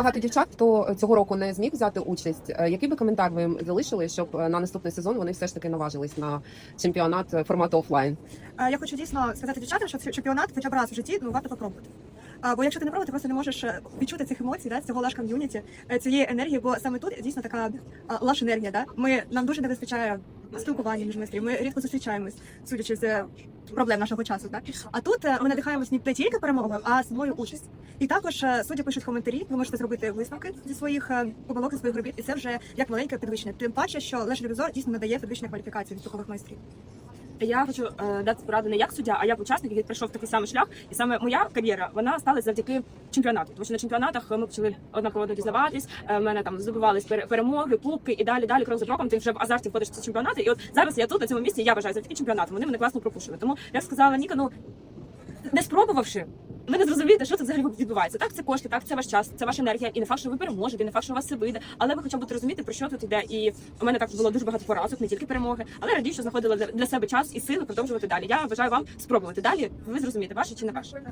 Багато дівчат, хто цього року не зміг взяти участь. Е, Який би коментар ви їм залишили, щоб е, на наступний сезон вони все ж таки наважились на чемпіонат е, формату офлайн? Я хочу дійсно сказати дівчатам, що чемпіонат хоча б раз в житті ну варто попробувати. Бо якщо ти не пробувати, ти просто не можеш відчути цих емоцій, да, цього лаш ком'юніті, цієї енергії, бо саме тут дійсно така лаш енергія. Да? Ми нам дуже не вистачає спілкування між майстрів. Ми рідко зустрічаємось, судячи з е, проблем нашого часу. Так А тут е, ми надихаємось не тільки перемогою, а самою участь. І також е, судді пишуть коментарі. Ви можете зробити висновки зі своїх помилок, зі своїх робіт, і це вже як маленьке підвищення. Тим паче, що Леш Ревізор дійсно надає підвищення кваліфікації військових майстрів. Я хочу е, дати пораду не як суддя, а як учасник, який пройшов такий самий шлях. І саме моя кар'єра вона сталася завдяки чемпіонату. Тому що на чемпіонатах ми почали однаково дізнаватись. е, мене там здобувались пере- перемоги, кубки і далі, далі крок за кроком. Ти вже в азарті входиш в ці чемпіонати. І от зараз я тут на цьому місці. Я вважаю завдяки чемпіонату. Вони мене класно пропушили. Тому я сказала Ніка, ну не спробувавши. Ви не зрозумієте, що це взагалі відбувається. Так, це кошти, так, це ваш час, це ваша енергія, і не факт, що ви переможете, і не факт, що у вас все вийде. Але ви хоча б будете розуміти, про що тут іде. І у мене так було дуже багато поразок, не тільки перемоги, але радію, що знаходила для себе час і сили продовжувати далі. Я бажаю вам спробувати далі. Ви зрозумієте, ваше чи не ваше.